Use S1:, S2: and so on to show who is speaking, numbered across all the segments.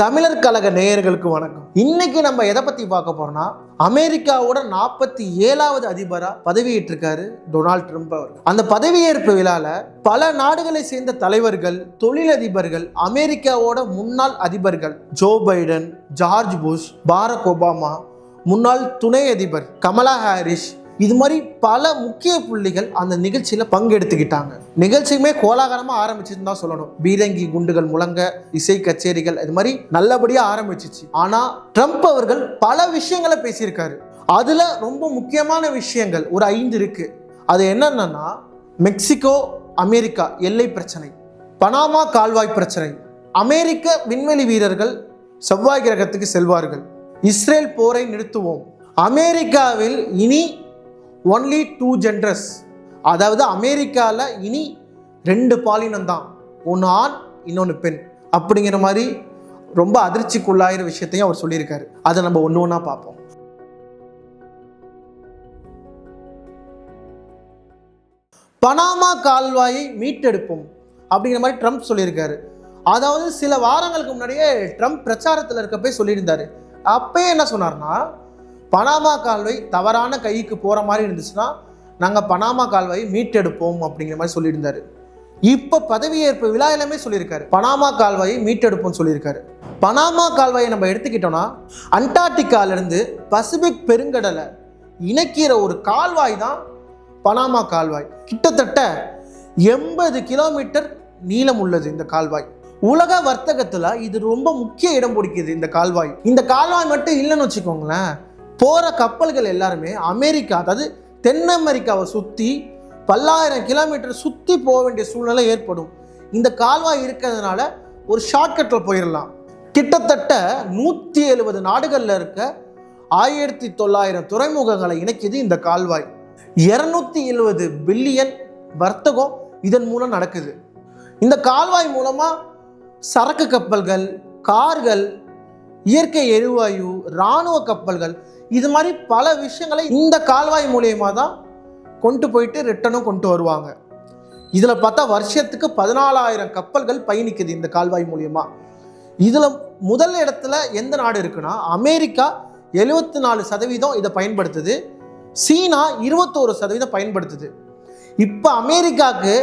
S1: தமிழர் கழக நேயர்களுக்கு வணக்கம். இன்னைக்கு நம்ம எதை பத்தி பார்க்க போறோம்னா அமெரிக்காவோட நாற்பத்தி ஏழாவது அதிபரா பதவியேற்றிருக்காரு டொனால்ட் ட்ரம்ப் அவர் அந்த பதவியேற்பு விழால பல நாடுகளை சேர்ந்த தலைவர்கள் தொழிலதிபர்கள் அமெரிக்காவோட முன்னாள் அதிபர்கள் Joe Biden George Bush Barack Obama முன்னாள் துணை அதிபர் கமலா ஹாரிஸ் இது மாதிரி பல முக்கிய புள்ளிகள் அந்த நிகழ்ச்சியில பங்கெடுத்துக்கிட்டாங்க. நிகழ்ச்சியுமே கோலாகலமா ஆரம்பிச்சிருந்தா தான் சொல்லணும். பீரங்கி குண்டுகள் முழங்க இசை கச்சேரிகள் இது மாதிரி நல்லபடியா ஆரம்பிச்சிச்சு. ஆனா ட்ரம்ப் அவர்கள் பல விஷயங்களை பேசியிருக்காரு. அதுல ரொம்ப முக்கியமான விஷயங்கள் ஒரு ஐந்து இருக்கு. அது என்னென்னா மெக்சிகோ அமெரிக்கா எல்லை பிரச்சனை பனாமா கால்வாய் பிரச்சனை அமெரிக்க விண்வெளி வீரர்கள் செவ்வாய் கிரகத்துக்கு செல்வார்கள் இஸ்ரேல் போரை நிறுத்துவோம் அமெரிக்காவில் இனி ஒன்லி டூ ஜென்டர்ஸ் அதாவது அமெரிக்காவில் இனி ரெண்டு பாலினம் தான். ஒன்று ஆண் இன்னொன்று பெண். அப்படிங்கிற மாதிரி ரொம்ப அதிர்ச்சிக்குள்ளாயிர விஷயத்தையும் அவர் சொல்லியிருக்காரு. அதை நம்ம ஒன்று ஒன்றா பார்ப்போம். பனாமா கால்வாயை மீட்டெடுப்போம் அப்படிங்கிற மாதிரி ட்ரம்ப் சொல்லியிருக்காரு. அதாவது சில வாரங்களுக்கு முன்னாடியே ட்ரம்ப் பிரச்சாரத்தில் இருக்கப்பே சொல்லியிருந்தாரு. அப்பயே என்ன சொன்னார்னா பனாமா கால்வாய் தவறான கைக்கு போகிற மாதிரி இருந்துச்சுன்னா நாங்கள் பனாமா கால்வாயை மீட்டெடுப்போம் அப்படிங்கிற மாதிரி சொல்லியிருந்தாரு. இப்போ பதவியேற்பு விழா எல்லாமே சொல்லியிருக்காரு. பனாமா கால்வாயை மீட்டெடுப்போம்னு சொல்லியிருக்காரு. பனாமா கால்வாயை நம்ம எடுத்துக்கிட்டோம்னா அண்டார்டிகாலேருந்து பசிபிக் பெருங்கடலை இணைக்கிற ஒரு கால்வாய் தான் பனாமா கால்வாய். கிட்டத்தட்ட எண்பது கிலோமீட்டர் நீளம் உள்ளது இந்த கால்வாய். உலக வர்த்தகத்தில் இது ரொம்ப முக்கிய இடம் பிடிக்குது இந்த கால்வாய். இந்த கால்வாய் மட்டும் இல்லைன்னு வச்சுக்கோங்களேன். போகிற கப்பல்கள் எல்லாருமே அமெரிக்கா அதாவது தென் அமெரிக்காவை சுற்றி பல்லாயிரம் கிலோமீட்டர் சுற்றி போக வேண்டிய சூழ்நிலை ஏற்படும். இந்த கால்வாய் இருக்கிறதுனால ஒரு ஷார்ட்கட்டில் போயிடலாம் கிட்டத்தட்ட நூற்றி எழுபது நாடுகளில் இருக்க ஆயிரத்தி தொள்ளாயிரம் துறைமுகங்களை இணைக்குது இந்த கால்வாய். இரநூத்தி எழுபது பில்லியன் வர்த்தகம் இதன் மூலம் நடக்குது. இந்த கால்வாய் மூலமாக சரக்கு கப்பல்கள் கார்கள் இயற்கை எரிவாயு இராணுவ கப்பல்கள் இது மாதிரி பல விஷயங்களை இந்த கால்வாய் மூலியமாக தான் கொண்டு போயிட்டு ரிட்டனும் கொண்டு வருவாங்க. இதில் பார்த்தா வருஷத்துக்கு பதினாலாயிரம் கப்பல்கள் பயணிக்குது இந்த கால்வாய் மூலியமாக இதில் முதல் இடத்துல எந்த நாடு இருக்குன்னா அமெரிக்கா எழுபத்தி நாலு சதவீதம் இதை பயன்படுத்துது. சீனா இருபத்தோரு சதவீதம் பயன்படுத்துது. இப்போ அமெரிக்காவுக்கு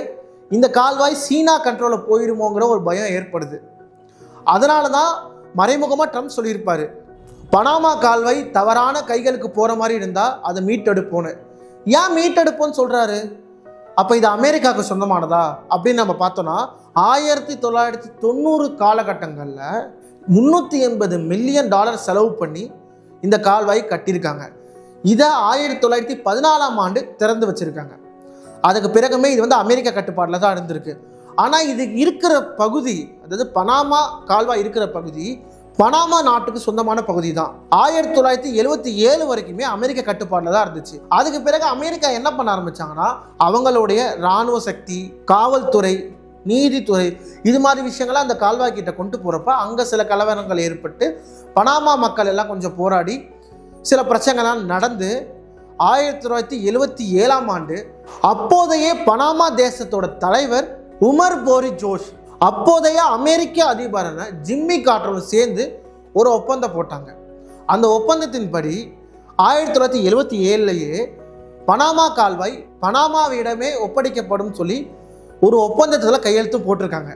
S1: இந்த கால்வாய் சீனா கண்ட்ரோலில் போயிடுமோங்கிற ஒரு பயம் ஏற்படுது. அதனால தான் மறைமுகமாக ட்ரம்ப் சொல்லியிருப்பார். பனாமா கால்வாய் தவறான கைகளுக்கு போகிற மாதிரி இருந்தால் அதை மீட்டெடுப்போன்னு ஏன் மீட்டெடுப்போன்னு சொல்கிறாரு அப்போ இது அமெரிக்காவுக்கு சொந்தமானதா? அப்படின்னு நம்ம பார்த்தோன்னா ஆயிரத்தி தொள்ளாயிரத்தி தொண்ணூறு காலகட்டங்களில் முந்நூற்றி எண்பது மில்லியன் டாலர் செலவு பண்ணி இந்த கால்வாய் கட்டியிருக்காங்க. இதை ஆயிரத்தி தொள்ளாயிரத்தி பதினாலாம் ஆண்டு திறந்து வச்சுருக்காங்க. அதுக்கு பிறகுமே இது வந்து அமெரிக்கா கட்டுப்பாட்டில் தான் இருந்திருக்கு. ஆனால் இது இருக்கிற பகுதி அதாவது பனாமா கால்வாய் இருக்கிற பகுதி பனாமா நாட்டுக்கு சொந்தமான பகுதி தான் ஆயிரத்தி தொள்ளாயிரத்தி எழுவத்தி ஏழு வரைக்குமே அமெரிக்க கட்டுப்பாட்டில் தான் இருந்துச்சு. அதுக்கு பிறகு அமெரிக்கா என்ன பண்ண ஆரம்பிச்சாங்கன்னா அவங்களுடைய இராணுவ சக்தி காவல்துறை நீதித்துறை இது மாதிரி விஷயங்களை அந்த கால்வாய் கிட்ட கொண்டு போகிறப்ப அங்கே சில கலவரங்கள் ஏற்பட்டு பனாமா மக்கள் எல்லாம் கொஞ்சம் போராடி சில பிரச்சனைகள்லாம் நடந்து ஆயிரத்தி தொள்ளாயிரத்தி எழுவத்தி ஏழாம் ஆண்டு அப்போதையே பனாமா தேசத்தோட தலைவர் உமர் போரி ஜோஷ் அப்போதைய அமெரிக்க அதிபரான ஜிம்மி கார்ட்டரும் சேர்ந்து ஒரு ஒப்பந்தம் போட்டாங்க. அந்த ஒப்பந்தத்தின்படி ஆயிரத்தி தொள்ளாயிரத்தி எழுபத்தி ஏழுலேயே பனாமா கால்வாய் பனாமாவிடமே ஒப்படைக்கப்படும் சொல்லி ஒரு ஒப்பந்தத்தில் கையெழுத்து போட்டிருக்காங்க.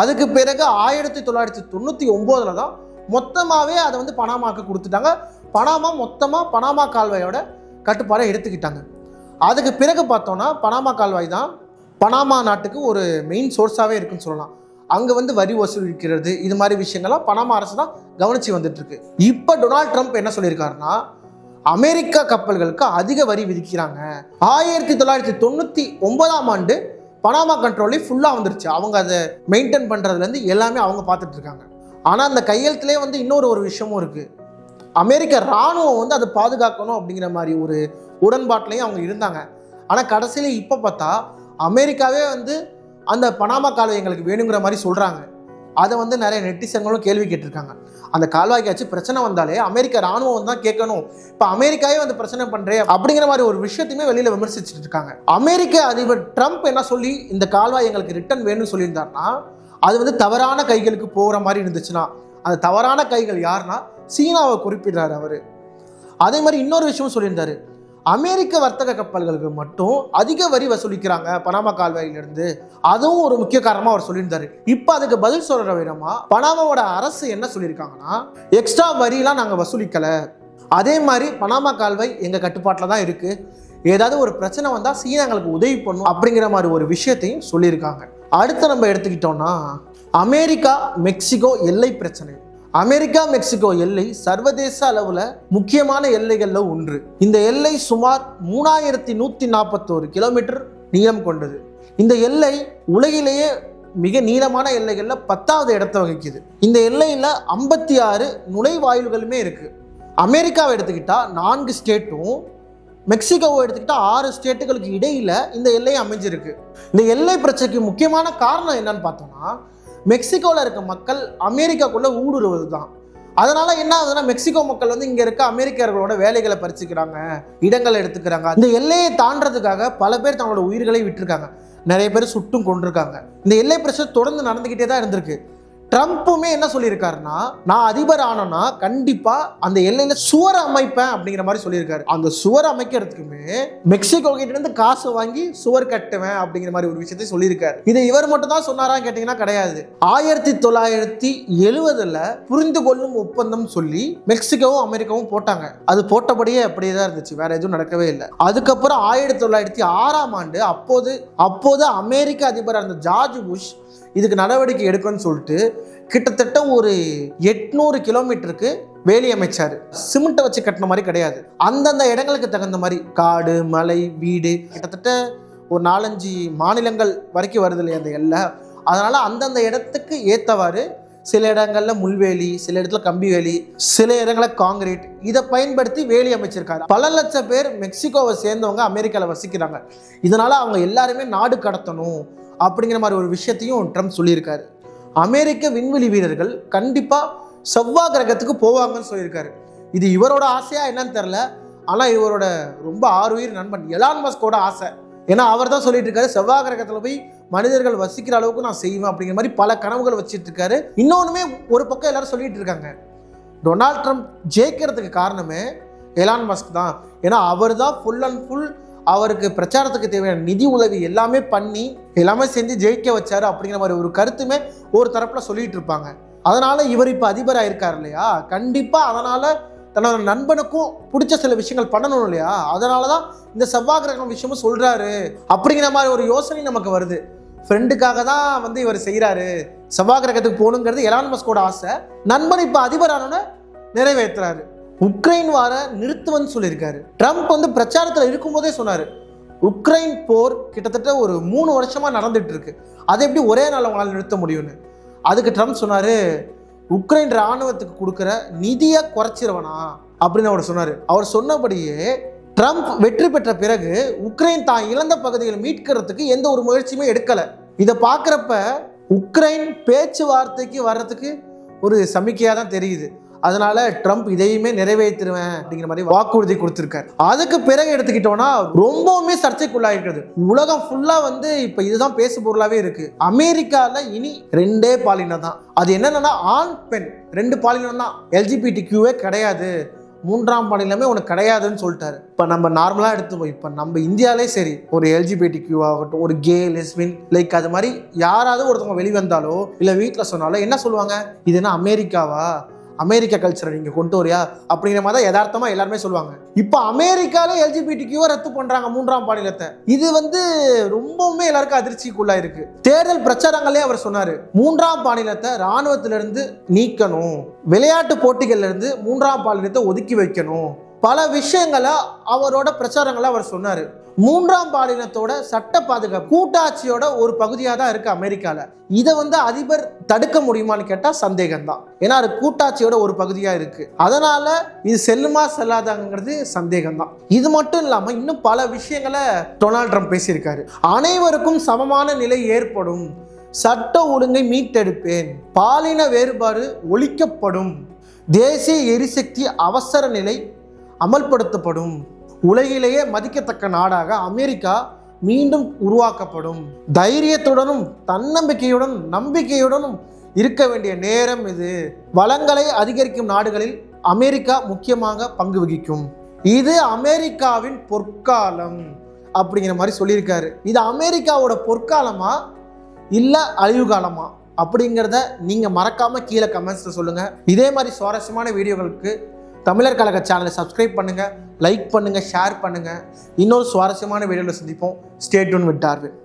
S1: அதுக்கு பிறகு ஆயிரத்தி தொள்ளாயிரத்தி தொண்ணூற்றி ஒம்போதில் தான் மொத்தமாகவே அதை வந்து பனாமாக்கு கொடுத்துட்டாங்க. பனாமா மொத்தமாக பனாமா கால்வாயோட கட்டுப்பாடை எடுத்துக்கிட்டாங்க. அதுக்கு பிறகு பார்த்தோன்னா பனாமா கால்வாய் தான் பனாமா நாட்டுக்கு ஒரு மெயின் சோர்ஸாகவே இருக்குன்னு சொல்லலாம். அங்கே வந்து வரி வசூலிக்கிறது இது மாதிரி விஷயங்கள்லாம் பனாமா அரசு தான் கவனித்து வந்துட்டுருக்கு. இப்போ டொனால்ட் ட்ரம்ப் என்ன சொல்லியிருக்காருன்னா அமெரிக்கா கப்பல்களுக்கு அதிக வரி விதிக்கிறாங்க. ஆயிரத்தி தொள்ளாயிரத்தி தொண்ணூற்றி ஒன்பதாம் ஆண்டு பனாமா கண்ட்ரோலே ஃபுல்லாக வந்துருச்சு. அவங்க அதை மெயின்டைன் பண்ணுறதுலேருந்து எல்லாமே அவங்க பார்த்துட்டு இருக்காங்க ஆனால் அந்த கையெழுத்துலேயே வந்து இன்னொரு ஒரு விஷயமும் இருக்குது அமெரிக்க இராணுவம் வந்து அதை பாதுகாக்கணும் அப்படிங்கிற மாதிரி ஒரு உடன்பாட்டிலையும் அவங்க இருந்தாங்க. ஆனால் கடைசியில் இப்போ பார்த்தா அமெரிக்காவே வந்து அந்த பனாமா கால்வாய் எங்களுக்கு வேணுங்கிற மாதிரி சொல்கிறாங்க அதை வந்து நிறைய நெட்டிசன்களும் கேள்வி கேட்டிருக்காங்க. அந்த கால்வாய்க்காச்சும் பிரச்சனை வந்தாலே அமெரிக்க ராணுவம் தான் கேட்கணும். இப்போ அமெரிக்காவே வந்து பிரச்சனை பண்ணுறேன் அப்படிங்கிற மாதிரி ஒரு விஷயத்தையுமே வெளியில் விமர்சிச்சுட்டு இருக்காங்க. அமெரிக்க அதிபர் ட்ரம்ப் என்ன சொல்லி இந்த கால்வாய் எங்களுக்கு ரிட்டர்ன் வேணும்னு சொல்லியிருந்தாருன்னா அது வந்து தவறான கைகளுக்கு போகிற மாதிரி இருந்துச்சுன்னா அந்த தவறான கைகள் யாருன்னா சீனாவை குறிப்பிடுறாரு அவர். அதே மாதிரி இன்னொரு விஷயமும் சொல்லியிருந்தாரு. அமெரிக்க வர்த்தக கப்பல்களுக்கு மட்டும் அதிக வரி வசூலிக்கிறாங்க பனாமா கால்வாயிலிருந்து. அதுவும் ஒரு முக்கிய காரணமாக அவர் சொல்லியிருந்தாரு. இப்போ அதுக்கு பதில் சொல்கிற விதமாக பனாமாவோட அரசு என்ன சொல்லியிருக்காங்கன்னா எக்ஸ்ட்ரா வரிலாம் நாங்கள் வசூலிக்கலை. அதே மாதிரி பனாமா கால்வாய் எங்கள் கட்டுப்பாட்டில் தான் இருக்குது ஏதாவது ஒரு பிரச்சனை வந்தால் சீனா எங்களுக்கு உதவி பண்ணும் அப்படிங்கிற மாதிரி ஒரு விஷயத்தையும் சொல்லியிருக்காங்க. அடுத்து நம்ம எடுத்துக்கிட்டோம்னா அமெரிக்கா மெக்சிகோ எல்லை பிரச்சனை. அமெரிக்கா மெக்சிகோ எல்லை சர்வதேச அளவில் முக்கியமான எல்லைகளில் ஒன்று. இந்த எல்லை சுமார் மூணாயிரத்தி நூற்றி நாற்பத்தோரு கிலோமீட்டர் நீளம் கொண்டது. இந்த எல்லை உலகிலேயே மிக நீளமான எல்லைகளில் பத்தாவது இடத்தை வகிக்குது. இந்த எல்லையில் ஐம்பத்தி ஆறு நுழைவாயில்களுமே இருக்குது அமெரிக்காவை எடுத்துக்கிட்டால் நான்கு ஸ்டேட்டும் மெக்சிகோவை எடுத்துக்கிட்டால் ஆறு ஸ்டேட்டுகளுக்கு இடையில் இந்த எல்லை அமைஞ்சிருக்கு. இந்த எல்லை பிரச்சனைக்கு முக்கியமான காரணம் என்னன்னு பார்த்தோம்னா மெக்சிகோவில் இருக்க மக்கள் அமெரிக்காக்குள்ளே ஊடுருவது தான் அதனால என்ன ஆகுதுன்னா மெக்சிகோ மக்கள் வந்து இங்க இருக்க அமெரிக்கர்களோட வேலைகளை பறிச்சுக்கிறாங்க இடங்களை எடுத்துக்கிறாங்க. இந்த எல்லையை தாண்டறதுக்காக பல பேர் தங்களோட உயிர்களை விட்டுருக்காங்க. நிறைய பேர் சுட்டும் கொண்டிருக்காங்க. இந்த எல்லை பிரச்சனை தொடர்ந்து நடந்துகிட்டே தான் இருந்திருக்கு. ட்ரம்ப்புமே என்ன சொல்லியிருக்காருன்னா நான் அதிபர் ஆனேன்னா கண்டிப்பா அந்த எல்லையில சுவர் அமைப்பேன் அப்படிங்கிற மாதிரி சொல்லியிருக்காரு. அந்த சுவர் அமைக்கிறதுக்குமே மெக்சிகோ கிட்ட இருந்து காசு வாங்கி சுவர் கட்டுவேன் அப்படிங்கிற மாதிரி ஒரு விஷயத்தை சொல்லியிருக்காரு. இதை இவர் மட்டும் தான் சொன்னாரான்னு கேட்டீங்கன்னா கிடையாது. ஆயிரத்தி தொள்ளாயிரத்தி எழுவதுல புரிந்து கொள்ளும் ஒப்பந்தம் சொல்லி மெக்சிகோவும் அமெரிக்காவும் போட்டாங்க. அது போட்டபடியே அப்படியே தான் இருந்துச்சு. வேற எதுவும் நடக்கவே இல்லை. அதுக்கப்புறம் ஆயிரத்தி தொள்ளாயிரத்தி ஆறாம் ஆண்டு அப்போது அப்போது அமெரிக்க அதிபர் அந்த ஜார்ஜ் புஷ் இதுக்கு நடவடிக்கை எடுக்கணும்னு சொல்லிட்டு கிட்டத்தட்ட ஒரு எட்நூறு கிலோமீட்டருக்கு வேலி அமைச்சாரு. சிமெண்ட்டை வச்சு கட்டின மாதிரி கிடையாது. அந்தந்த இடங்களுக்கு தகுந்த மாதிரி காடு மலை வீடு கிட்டத்தட்ட ஒரு நாலஞ்சு மாநிலங்கள் வரைக்கும் வருது இல்லையா அந்த எல்லை. அதனால அந்தந்த இடத்துக்கு ஏற்றவாறு சில இடங்கள்ல முள்வேலி சில இடத்துல கம்பி வேலி சில இடங்களில் காங்கிரீட். இதை பயன்படுத்தி வேலி அமைச்சிருக்காரு. பல லட்சம் பேர் மெக்சிகோவை சேர்ந்தவங்க அமெரிக்காவில் வசிக்கிறாங்க. இதனால அவங்க எல்லாருமே நாடு கடத்தணும் அப்படிங்கிற மாதிரி ஒரு விஷயத்தையும் ட்ரம்ப் சொல்லியிருக்காரு. அமெரிக்க விண்வெளி வீரர்கள் கண்டிப்பாக செவ்வாய் கிரகத்துக்கு போவாங்கன்னு சொல்லியிருக்காரு. இது இவரோட ஆசையா என்னன்னு தெரில ஆனால் இவரோட ரொம்ப ஆறுயிர் நண்பன் எலான் மஸ்கோட ஆசை. ஏன்னா அவர் தான் சொல்லிட்டு இருக்காரு செவ்வாய் கிரகத்தில் போய் மனிதர்கள் வசிக்கிற அளவுக்கு நான் செய்வேன் அப்படிங்கிற மாதிரி பல கனவுகள் வச்சுட்டு இருக்காரு. இன்னொன்றுமே ஒரு பக்கம் எல்லாரும் சொல்லிட்டு இருக்காங்க. டொனால்ட் ட்ரம்ப் ஜெயிக்கிறதுக்கு காரணமே எலான் மஸ்க் தான். ஏன்னா அவர் தான் ஃபுல் அண்ட் ஃபுல் அவருக்கு பிரச்சாரத்துக்கு தேவையான நிதி உதவி எல்லாமே பண்ணி எல்லாமே செஞ்சு ஜெயிக்க வச்சாரு அப்படிங்கிற மாதிரி ஒரு கருத்துமே ஒரு தரப்பில் சொல்லிட்டு இருப்பாங்க. அதனால இவர் இப்போ அதிபராக இருக்கார் இல்லையா? கண்டிப்பாக அதனால தன்னோட நண்பனுக்கும் பிடிச்ச சில விஷயங்கள் பண்ணணும் இல்லையா? அதனால தான் இந்த செவ்வாய் கிரகம் விஷயமும் சொல்கிறாரு அப்படிங்கிற மாதிரி ஒரு யோசனை நமக்கு வருது. ஃப்ரெண்டுக்காக தான் வந்து இவர் செய்கிறாரு செவ்வாய் கிரகத்துக்கு போகணுங்கிறது எலான்மஸ்கோட ஆசை. நண்பன் இப்போ அதிபரானோன்னு நிறைவேற்றுறாரு. உக்ரைன் வார நிறுத்துவன்னு சொல்லியிருக்காரு. ட்ரம்ப் வந்து பிரச்சாரத்தில் இருக்கும்போதே சொன்னார். உக்ரைன் போர் கிட்டத்தட்ட ஒரு மூணு வருஷமாக நடந்துட்டு இருக்கு. அதை எப்படி ஒரே நாள் அவங்களால நிறுத்த முடியும்னு? அதுக்கு ட்ரம்ப் சொன்னார் உக்ரைன் ராணுவத்துக்கு கொடுக்குற நிதியை குறைச்சிருவனா? அப்படின்னு அவர் சொன்னார். அவர் சொன்னபடியே ட்ரம்ப் வெற்றி பெற்ற பிறகு உக்ரைன் தான் இழந்த பகுதிகளை மீட்கிறதுக்கு எந்த ஒரு முயற்சியுமே எடுக்கலை. இதை பார்க்குறப்ப உக்ரைன் பேச்சுவார்த்தைக்கு வர்றதுக்கு ஒரு சமிக்கையாக தான் தெரியுது. அதனால ட்ரம்ப் இதையுமே நிறைவேற்றிடுவேன் அப்படிங்கிற மாதிரி வாக்குறுதி கொடுத்திருக்காரு. அதுக்கு பிறகு எடுத்துக்கிட்டோம்னா ரொம்பவுமே சர்ச்சைக்குள்ளாயிருக்கிறது. உலகம் ஃபுல்லா வந்து இப்ப இதுதான் பேசு பொருளாவே இருக்கு. அமெரிக்கால இனி ரெண்டே பாலினம் தான். அது என்னன்னா ஆண் பெண். ரெண்டு பாலினம் தான். எல்ஜிபிடி கியூவே கிடையாது. மூன்றாம் பாலினமே உனக்கு கிடையாதுன்னு சொல்லிட்டாரு. இப்போ நம்ம நார்மலாக எடுத்துப்போம். இப்போ நம்ம இந்தியாலே சரி ஒரு எல்ஜிபிடி கியூ ஆகட்டும் ஒரு கே லெஸ்பின் லைக் அது மாதிரி யாராவது ஒருத்தவங்க வெளிவந்தாலோ இல்லை வீட்டில் சொன்னாலோ என்ன சொல்லுவாங்க? இது என்ன அமெரிக்காவா? அமெரிக்க கல்ச்சரை நீங்கள் கொண்டு வரியா? அப்படிங்கிற மாதிரி தான் யதார்த்தமாக எல்லாருமே சொல்லுவாங்க. இப்போ அமெரிக்காவில் எல்ஜிபிடி ரத்து பண்ணுறாங்க மூன்றாம் பாலினத்தை. இது வந்து ரொம்பவுமே எல்லாருக்கும் அதிர்ச்சிக்குள்ளாக இருக்கு. தேர்தல் பிரச்சாரங்களே அவர் சொன்னார் மூன்றாம் பாலினத்தை இராணுவத்திலிருந்து நீக்கணும். விளையாட்டு போட்டிகள்லேருந்து மூன்றாம் பாலினத்தை ஒதுக்கி வைக்கணும். பல விஷயங்களை அவரோட பிரச்சாரங்களை அவர் சொன்னார். மூன்றாம் பாலினத்தோட சட்ட பாதுகாப்பு கூட்டாட்சியோட ஒரு பகுதியாக தான் இருக்கு அமெரிக்கால. இதை வந்து அதிபர் தடுக்க முடியுமான்னு கேட்டால் சந்தேகம் தான் ஏன்னா அது கூட்டாட்சியோட ஒரு பகுதியாக இருக்கு. அதனால இது செல்லுமா செல்லாதாங்கிறது சந்தேகம் தான் இது மட்டும் இல்லாமல் இன்னும் பல விஷயங்களை டொனால்ட் ட்ரம்ப் பேசியிருக்காரு. அனைவருக்கும் சமமான நிலை ஏற்படும். சட்ட ஒழுங்கை மீட்டெடுப்பேன். பாலின வேறுபாடு ஒழிக்கப்படும். தேசிய எரிசக்தி அவசர நிலை அமல்படுத்தப்படும். உலகிலேயே மதிக்கத்தக்க நாடாக அமெரிக்கா மீண்டும் உருவாக்கப்படும். தைரியத்துடனும் தன்னம்பிக்கையுடன் நம்பிக்கையுடனும் இருக்க வேண்டிய நேரம் இது. வளங்களை அதிகரிக்கும் நாடுகளில் அமெரிக்கா முக்கியமாக பங்கு வகிக்கும். இது அமெரிக்காவின் பொற்காலம் அப்படிங்கிற மாதிரி சொல்லியிருக்காரு. இது அமெரிக்காவோட பொற்காலமா? இல்லை அழிவு காலமா? அப்படிங்கிறத நீங்கள் மறக்காமல் கீழே கமெண்ட்ஸில் சொல்லுங்கள் இதே மாதிரி சுவாரஸ்யமான வீடியோகளுக்கு தமிழர் கழக சேனலை சப்ஸ்கிரைப் பண்ணுங்கள் லைக் பண்ணுங்கள் ஷேர் பண்ணுங்கள் இன்னொரு சுவாரஸ்யமான வீடியோவில் சந்திப்போம். ஸ்டேட்யூன் விட்டார்வின்